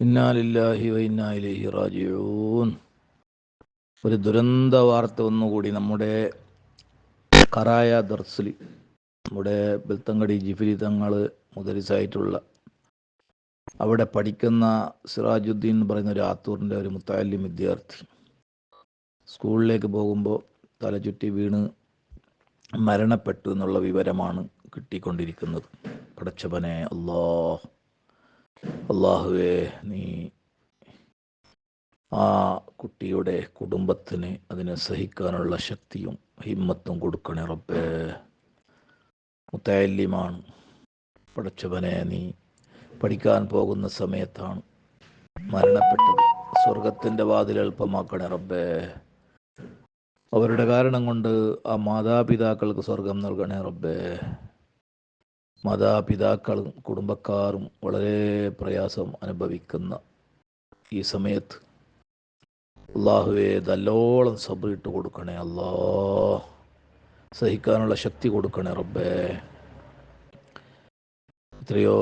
ഇന്നാലില്ലാഹി റാജിഊൻ. ഒരു ദുരന്ത വാർത്ത ഒന്നുകൂടി നമ്മുടെ കറായ ദർസലി നമ്മുടെ ബെൽത്തങ്കടി ജിഫിരി തങ്ങൾ മുദരിസായിട്ടുള്ള അവിടെ പഠിക്കുന്ന സിറാജുദ്ദീൻ എന്ന് പറയുന്ന ഒരു ആത്തൂറിന്റെ ഒരു മുത്താലിം വിദ്യാർത്ഥി സ്കൂളിലേക്ക് പോകുമ്പോൾ തലചുറ്റി വീണ് മരണപ്പെട്ടു എന്നുള്ള വിവരമാണ് കിട്ടിക്കൊണ്ടിരിക്കുന്നത്. പടച്ചവനെ അല്ലാ അള്ളാഹുവേ നീ ആ കുട്ടിയുടെ കുടുംബത്തിന് അതിനെ സഹിക്കാനുള്ള ശക്തിയും ഹിമ്മത്തും കൊടുക്കണേ റബ്ബേ. മുത്തല്യമാണ് പഠിച്ചവനെ നീ പഠിക്കാൻ പോകുന്ന സമയത്താണ് മരണപ്പെട്ടത്. സ്വർഗത്തിന്റെ വാതിൽ എളുപ്പമാക്കണേ റബ്ബേ. അവരുടെ കാരണം കൊണ്ട് ആ മാതാപിതാക്കൾക്ക് സ്വർഗം നൽകണേ റബ്ബേ. മാതാപിതാക്കളും കുടുംബക്കാരും വളരെ പ്രയാസം അനുഭവിക്കുന്ന ഈ സമയത്ത് അള്ളാഹുവെ നല്ലോളം സബറിട്ട് കൊടുക്കണേ അല്ലാ. സഹിക്കാനുള്ള ശക്തി കൊടുക്കണേ റബ്ബേ. എത്രയോ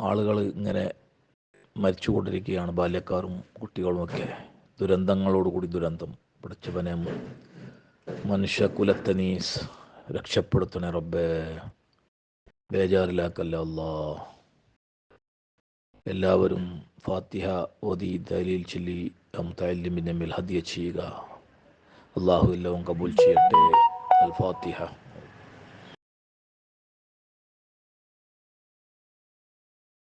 ആളുകൾ ഇങ്ങനെ മരിച്ചുകൊണ്ടിരിക്കുകയാണ് ബാല്യക്കാരും കുട്ടികളുമൊക്കെ ദുരന്തങ്ങളോടുകൂടി ദുരന്തം പിടിച്ചവനെ മനുഷ്യകുലത്തെ നീ രക്ഷപ്പെടുത്തണേ റബ്ബേ. ബേജാറിലാക്കല്ല അല്ലാ എല്ലാവരും ഫാത്തിഹ ഓതി ദലീൽ ചൊല്ലി മുത്തല്ലിമിന്റെ മേൽ ഹദിയ ചെയ്യുക. അള്ളാഹു എല്ലാം കബൂൽ ചെയ്യട്ടെ. അൽ ഫാത്തിഹ.